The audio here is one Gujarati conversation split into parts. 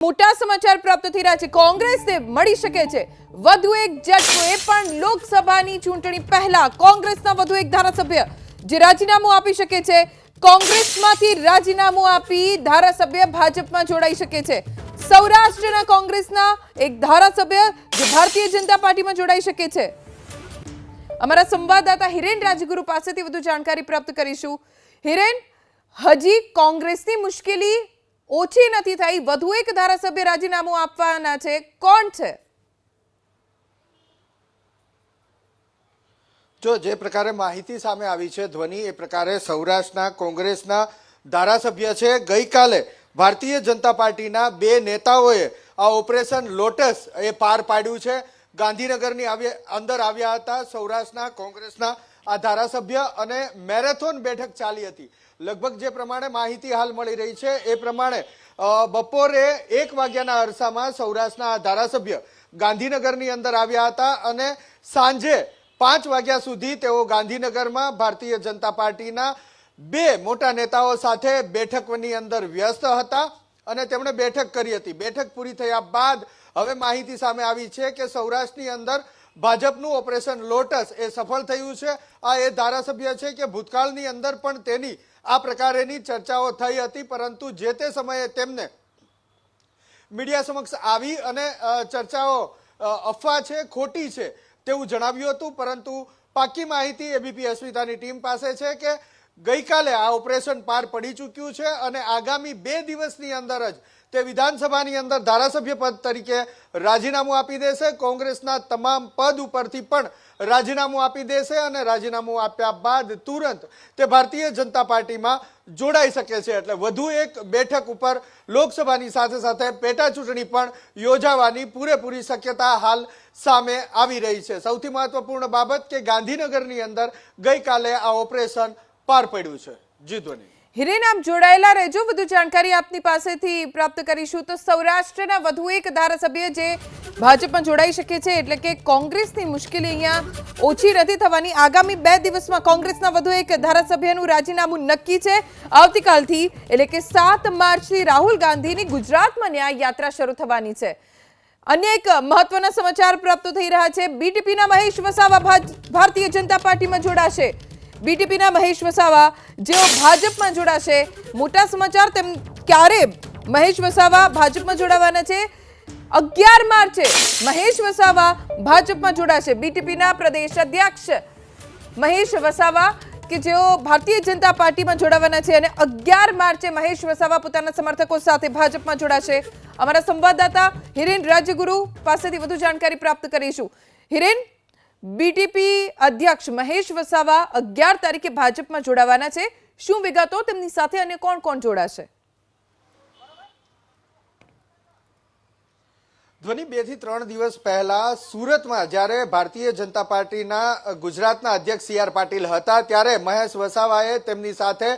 મોટા સમાચાર પ્રાપ્ત થઈ રહ્યા છે. કોંગ્રેસને મળી શકે છે વધુ એક જટકો એ પણ લોકસભાની ચૂંટણી પહેલા કોંગ્રેસના વધુ એક ધારાસભ્ય જે રાજીનામું આપી શકે છે. કોંગ્રેસમાંથી રાજીનામું આપી ધારાસભ્ય ભાજપમાં જોડાઈ શકે છે. સૌરાષ્ટ્રના કોંગ્રેસના એક ધારાસભ્ય જે ભારતીય જનતા પાર્ટીમાં જોડાઈ શકે છે. અમારા સંવાદદાતા હિરેન રાજગુરુ પાસેથી વધુ જાણકારી પ્રાપ્ત કરીશું. હિરેન, હજી કોંગ્રેસની મુશ્કેલી ઓછી નથી થઈ, વધુ એક ધારાસભ્ય રાજીનામું આપવાના છે. કોણ છે? જો જે પ્રકારે માહિતી સામે આવી છે, ધ્વનિ એ પ્રકારે સૌરાષ્ટ્રના કોંગ્રેસના ધારાસભ્ય છે. ગઈકાલે ભારતીય જનતા પાર્ટીના બે નેતાઓએ આ ઓપરેશન લોટસ એ પાર પાડ્યું છે. ગાંધીનગરની અંદર આવ્યા હતા સૌરાષ્ટ્રના કોંગ્રેસના આ ધારાસભ્ય અને મેરેથોન બેઠક ચાલી હતી. લગભગ જે પ્રમાણે માહિતી હાલ મળી રહી છે, એ પ્રમાણે બપોરે એક વાગ્યાના અરસામાં સૌરાષ્ટ્રના ધારાસભ્ય ગાંધીનગરની અંદર આવ્યા હતા અને સાંજે પાંચ વાગ્યા સુધી તેઓ ગાંધીનગરમાં ભારતીય જનતા પાર્ટીના બે મોટા નેતાઓ સાથે બેઠકની અંદર વ્યસ્ત હતા અને તેમણે બેઠક કરી હતી. બેઠક પૂરી થયા બાદ હવે માહિતી સામે આવી છે કે સૌરાષ્ટ્રની અંદર ભાજપનું ઓપરેશન લોટસ એ સફળ થયું છે. આ એ ધારાસભ્ય છે કે ભૂતકાળની અંદર પણ તેની આ પ્રકારેની ચર્ચાઓ થઈ હતી, પરંતુ જે તે સમયે તેમને મીડિયા સમક્ષ આવી અને ચર્ચાઓ અફવા છે, ખોટી છે તેવું જણાવ્યું હતું, પરંતુ પાકી માહિતી એબીપી અસ્મિતાની ટીમ પાસે છે કે ગઈકાલે આ ઓપરેશન પાર પડી ચૂક્યું છે અને આગામી બે દિવસની અંદર જ તે વિધાનસભાની અંદર ધારાસભ્ય પદ તરીકે રાજીનામું આપી દેશે. કોંગ્રેસના તમામ પદ ઉપરથી પણ રાજીનામું આપી દેશે અને રાજીનામું આપ્યા બાદ તુરંત તે ભારતીય જનતા પાર્ટીમાં જોડાઈ શકે છે. એટલે વધુ એક બેઠક ઉપર લોકસભાની સાથે સાથે પેટા ચૂંટણી પણ યોજાવાની પૂરેપૂરી શક્યતા હાલ સામે આવી રહી છે. સૌથી મહત્વપૂર્ણ બાબત કે ગાંધીનગરની અંદર ગઈકાલે આ ઓપરેશન પાર પડ્યું છે. જીતવાની હિરેન આપ જોડાયેલા રહેજો. વધુ જાણકારી આપની પાસેથી પ્રાપ્ત કરીશું. તો સૌરાષ્ટ્રના વધુ એક ધારાસભ્ય જે ભાજપમાં જોડાઈ શકે છે, એટલે કે કોંગ્રેસની મુશ્કેલી અહીંયા ઓછી નથી થવાની. આગામી બે દિવસમાં કોંગ્રેસના વધુ એક ધારાસભ્યનું રાજીનામું નક્કી છે. આવતીકાલથી, એટલે કે સાત માર્ચથી રાહુલ ગાંધીની ગુજરાતમાં ન્યાય યાત્રા શરૂ થવાની છે. અન્ય એક મહત્વના સમાચાર પ્રાપ્ત થઈ રહ્યા છે. બીટીપીના મહેશ વસાવા ભારતીય જનતા પાર્ટીમાં જોડાશે. બીટીપીના મહેશ વસાવા, જેઓ ભાજપમાં જોડાશે. મોટા સમાચાર તેમ ક્યારે મહેશ વસાવા ભાજપમાં જોડાવાના છે? અગિયાર માર્ચે મહેશ વસાવા ભાજપમાં જોડાશે. બીટીપીના પ્રદેશ અધ્યક્ષ મહેશ વસાવા, કે જેઓ ભારતીય જનતા પાર્ટીમાં જોડાવાના છે. અને અગિયાર માર્ચે મહેશ વસાવા પોતાના સમર્થકો સાથે ભાજપમાં જોડાશે. અમારા સંવાદદાતા હિરેન રાજગુરુ પાસેથી વધુ જાણકારી પ્રાપ્ત કરીશું. હિરેન બીટીપી અધ્યક્ષ મહેશ વસાવા અગિયાર તારીખે ભાજપમાં જોડાવાના છે. શું વિગતો તેમની સાથે અને કોણ કોણ જોડાશે? ધ્વનિ બેથી ત્રણ દિવસ પહેલા સુરતમાં જ્યારે ભારતીય જનતા પાર્ટીના ગુજરાતના અધ્યક્ષ સી આર પાટીલ હતા, ત્યારે મહેશ વસાવાએ તેમની સાથે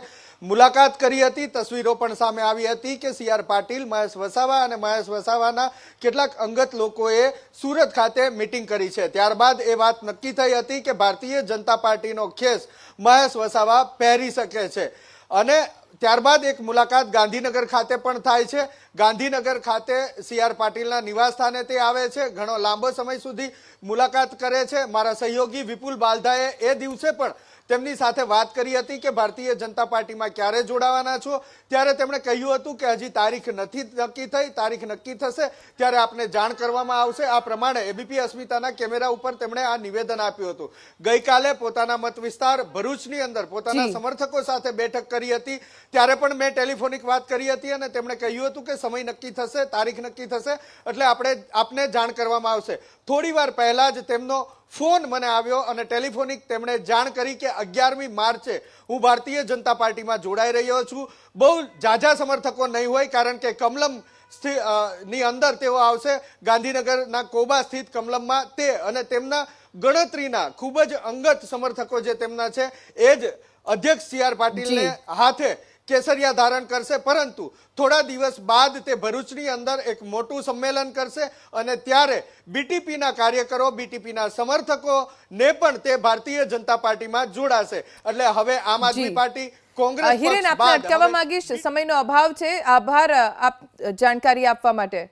મુલાકાત કરી હતી, તસવીરો પણ સામે આવી હતી કે સી આર પાટીલ, મહેશ વસાવા અને મહેશ વસાવાના કેટલાક અંગત લોકોએ સુરત ખાતે મિટિંગ કરી છે. ત્યારબાદ એ વાત નક્કી થઈ હતી કે ભારતીય જનતા પાર્ટીનો ખેસ મહેશ વસાવા પહેરી શકે છે. અને ત્યારબાદ એક મુલાકાત ગાંધીનગર ખાતે પણ થાય છે. ગાંધીનગર ખાતે સી આર પાટીલના નિવાસ સ્થાને તે આવે છે. ઘણો લાંબો સમય સુધી મુલાકાત કરે છે. મારા સહયોગી વિપુલ બાલધાએ એ દિવસે પણ તેમની સાથે વાત કરી હતી કે ભારતીય જનતા પાર્ટીમાં ક્યારે જોડાવાના છો? ત્યારે તેમણે કહ્યું હતું કે હજી તારીખ નથી નક્કી થઈ તારીખ નક્કી થશે ત્યારે આપને જાણ કરવામાં આવશે. આ પ્રમાણે એબીપી અસ્મિતાના કેમેરા ઉપર તેમણે આ નિવેદન આપ્યું હતું. ગઈકાલે પોતાના મત વિસ્તાર ભરૂચની અંદર પોતાના સમર્થકો સાથે બેઠક કરી હતી. ત્યારે પણ મેં ટેલિફોનિક વાત કરી હતી અને તેમણે કહ્યું હતું કે સમય નક્કી થશે તારીખ નક્કી થશે એટલે આપણે આપને જાણ કરવામાં આવશે. થોડી વાર પહેલા જ તેમનો ફોન મને આવ્યો અને ટેલિફોનિક તેમણે જાણ કરી કે અગિયારમી માર્ચે હું ભારતીય જનતા પાર્ટીમાં જોડાઈ રહ્યો છું. બહુ ઝાઝા સમર્થકો નહીં હોય કારણ કે કમલમની અંદર તેઓ આવશે. ગાંધીનગરના કોબા સ્થિત કમલમમાં તે અને તેમના ગણતરીના ખૂબ જ અંગત સમર્થકો જે તેમના છે એ જ અધ્યક્ષ સી આર પાટીલને હાથે કેસરિયા ધારણ કરશે. પરંતુ થોડા દિવસ બાદ તે ભરૂચની અંદર એક મોટું સંમેલન કરશે અને ત્યારે બીટીપીના કાર્યકરો બીટીપીના સમર્થકો ને પણ તે ભારતીય જનતા પાર્ટીમાં જોડાશે. એટલે હવે આમ આદમી પાર્ટી કોંગ્રેસ હિરેન આપને અટકાવવા માંગીશ. સમયનો અભાવ છે. આભાર આપ જાણકારી આપવા માટે.